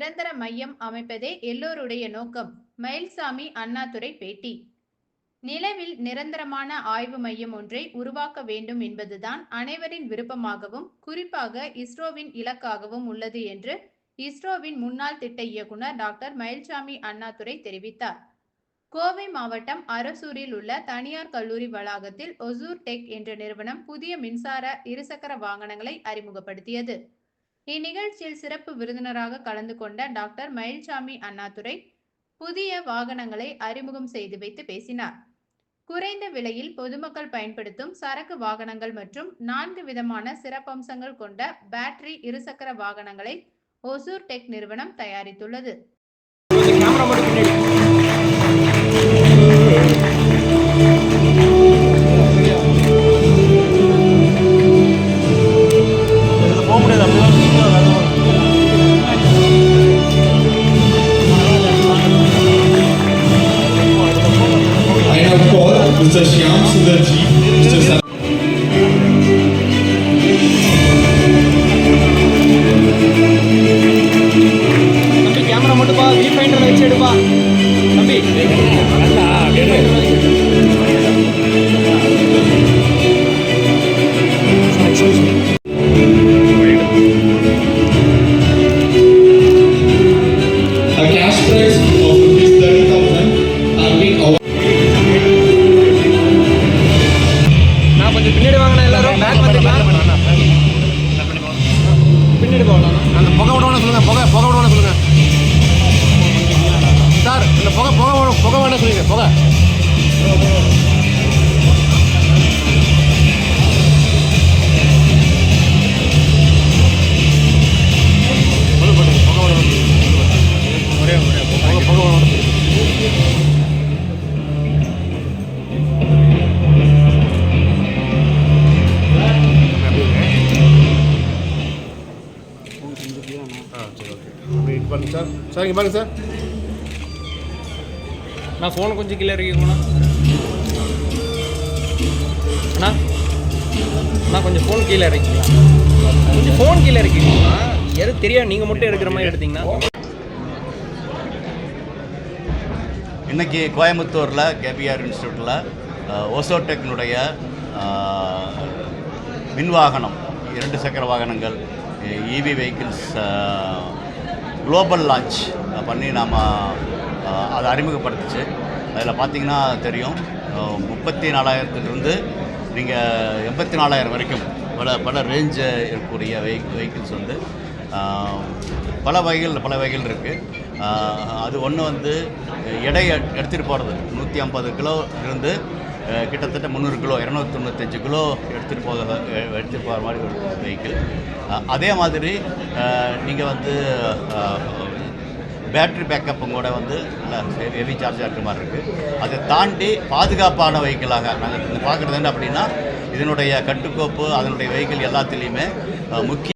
நிரந்தர மையம் அமைப்பதே எல்லோருடைய நோக்கம். மயில்சாமி அண்ணாதுரை பேட்டி. நிலவில் நிரந்தரமான ஆய்வு மையம் ஒன்றை உருவாக்க வேண்டும் என்பதுதான் அனைவரின் விருப்பமாகவும் குறிப்பாக இஸ்ரோவின் இலக்காகவும் உள்ளது என்று இஸ்ரோவின் முன்னாள் திட்ட இயக்குனர் டாக்டர் மயில்சாமி அண்ணாதுரை தெரிவித்தார். கோவை மாவட்டம் அரசூரில் உள்ள தனியார் கல்லூரி வளாகத்தில் ஒசூர் டெக் என்ற நிறுவனம் புதிய மின்சார இருசக்கர வாகனங்களை அறிமுகப்படுத்தியது. இந்நிகழ்ச்சியில் சிறப்பு விருந்தினராக கலந்து கொண்ட டாக்டர் மயில்சாமி அண்ணாதுரை புதிய வாகனங்களை அறிமுகம் செய்து வைத்து பேசினார். குறைந்த விலையில் பொதுமக்கள் பயன்படுத்தும் சரக்கு வாகனங்கள் மற்றும் நான்கு விதமான சிறப்பம்சங்கள் கொண்ட பேட்டரி இருசக்கர வாகனங்களை ஒசூர் டெக் நிறுவனம் தயாரித்துள்ளது. Mr. Shyam Sundarji, Mr. Sa- தம்பி கேமரா மட்டும் பா வியூ ஃபைண்டர் வச்சு எடுப்பா தம்பி A cash prize பின்னாடி வாங்கினா எல்லாரும். பேக் வந்துக்கலாம் ஆ சரி ஓகே அப்படி இது சார் சார் இங்கே பாருங்க சார் நான் ஃபோன் கொஞ்சம் கீழே இருக்கீங்களா அண்ணா அண்ணா கொஞ்சம் ஃபோன் கீழே இருக்கீங்களா கொஞ்சம் ஃபோன் கீழே இருக்கீங்களா எது தெரியாது நீங்கள் மட்டும் எடுக்கிற மாதிரி எடுத்தீங்கன்னா இன்றைக்கி கோயம்புத்தூரில் கேபிஆர் இன்ஸ்டியூட்டில் ஓசோடெக்னுடைய மின் வாகனம் இரண்டு சக்கர வாகனங்கள் இவி வெஹிக்கிள்ஸ் குளோபல் லான்ச் பண்ணி நாம் அதை அறிமுகப்படுத்துச்சு. அதில் பார்த்தீங்கன்னா தெரியும். முப்பத்தி நாலாயிரத்துலேருந்து நீங்கள் எண்பத்தி நாலாயிரம் வரைக்கும் பல பல ரேஞ்சு இருக்கக்கூடிய வெஹி வெஹிக்கிள்ஸ் வந்து பல வகைகள் பல வகைகள் இருக்குது அது ஒன்று வந்து எடை எடுத்துகிட்டு போகிறது நூற்றி ஐம்பது கிலோ இருந்து கிட்டத்தட்ட முந்நூறு கிலோ இரநூத்தி தொண்ணூத்தஞ்சு கிலோ எடுத்துகிட்டு போக எடுத்துகிட்டு போகிற மாதிரி ஒரு வெஹிக்கிள் அதே மாதிரி நீங்கள் வந்து பேட்ரி பேக்கப்பும் கூட வந்து ஹெவி சார்ஜாக இருக்கிற மாதிரி இருக்குது அதை தாண்டி பாதுகாப்பான வெஹிக்கிளாக நாங்கள் பார்க்குறது என்ன அப்படின்னா இதனுடைய கட்டுக்கோப்பு அதனுடைய வெஹிக்கிள் எல்லாத்துலேயுமே முக்கிய